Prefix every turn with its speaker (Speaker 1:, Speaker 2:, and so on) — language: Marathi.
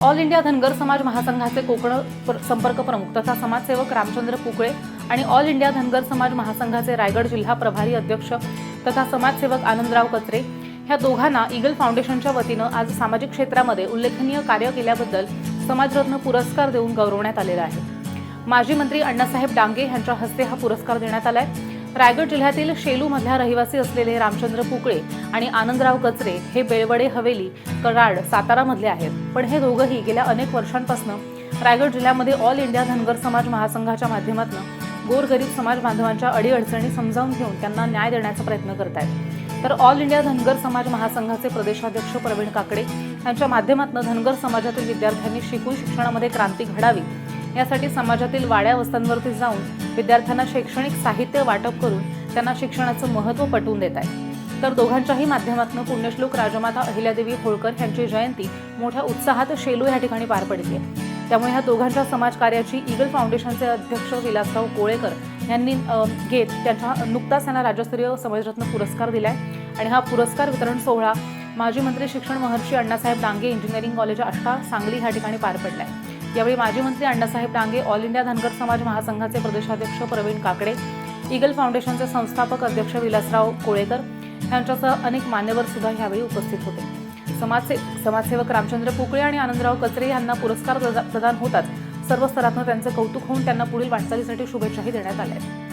Speaker 1: ऑल इंडिया धनगर समाज महासंघाचे कोकण संपर्क प्रमुख तथा समाजसेवक रामचंद्र पुकळे आणि ऑल इंडिया धनगर समाज महासंघाचे रायगड जिल्हा प्रभारी अध्यक्ष तथा समाजसेवक आनंदराव कचरे ह्या दोघांना ईगल फाउंडेशनच्या वतीनं आज सामाजिक क्षेत्रामध्ये उल्लेखनीय कार्य केल्याबद्दल समाजरत्न पुरस्कार देऊन गौरवण्यात आलेला आहे. माजी मंत्री अण्णासाहेब डांगे यांच्या हस्ते हा पुरस्कार देण्यात आला आहे रायगड जिल्ह्यातील शेलूमधल्या रहिवासी असलेले रामचंद्र पुकळे आणि आनंदराव कचरे हे बेळवडे हवेली कराड सातारामधले आहेत. पण हे दोघंही गेल्या अनेक वर्षांपासून रायगड जिल्ह्यामध्ये ऑल इंडिया धनगर समाज महासंघाच्या माध्यमातून गोरगरीब समाज बांधवांच्या अडीअडचणी समजावून घेऊन त्यांना न्याय देण्याचा प्रयत्न करत आहेत तर ऑल इंडिया धनगर समाज महासंघाचे प्रदेशाध्यक्ष प्रवीण काकडे यांच्या माध्यमातून धनगर समाजातील विद्यार्थ्यांनी शिकून शिक्षणामध्ये क्रांती घडावी यासाठी समाजातील वाड्या वस्त्यांवरती जाऊन विद्यार्थ्यांना शैक्षणिक साहित्य वाटप करून त्यांना शिक्षणाचं महत्त्व पटवून देत आहे तर दोघांच्याही माध्यमातून पुण्यश्लोक राजमाता अहिल्यादेवी होळकर यांची जयंती मोठ्या उत्साहात शेलू या ठिकाणी पार पडली आहे. त्यामुळे ह्या दोघांच्या समाजकार्याची ईगल फाउंडेशनचे अध्यक्ष विलासराव कोळेकर यांनी घेत त्यांच्या नुकताच त्यांना राज्यस्तरीय समाजरत्न पुरस्कार दिलाय. आणि हा पुरस्कार वितरण सोहळा माजी मंत्री शिक्षण महर्षी अण्णासाहेब डांगे इंजिनिअरिंग कॉलेज आष्टा सांगली ह्या ठिकाणी पार पडलाय. यावेळी माजी मंत्री अण्णासाहेब डांगे ऑल इंडिया धनगर समाज महासंघाचे प्रदेशाध्यक्ष प्रवीण काकडे ईगल फाउंडेशनचे संस्थापक अध्यक्ष विलासराव कोळेकर यांच्यासह अनेक मान्यवर सुद्धा यावेळी उपस्थित होते. समाजसे समाजसेवक रामचंद्र पोकळे आणि आनंदराव कचरे यांना पुरस्कार प्रदान होतात. सर्व स्तरातून त्यांचं कौतुक होऊन त्यांना पुढील वाटचालीसाठी शुभेच्छाही देण्यात आल्या आहेत.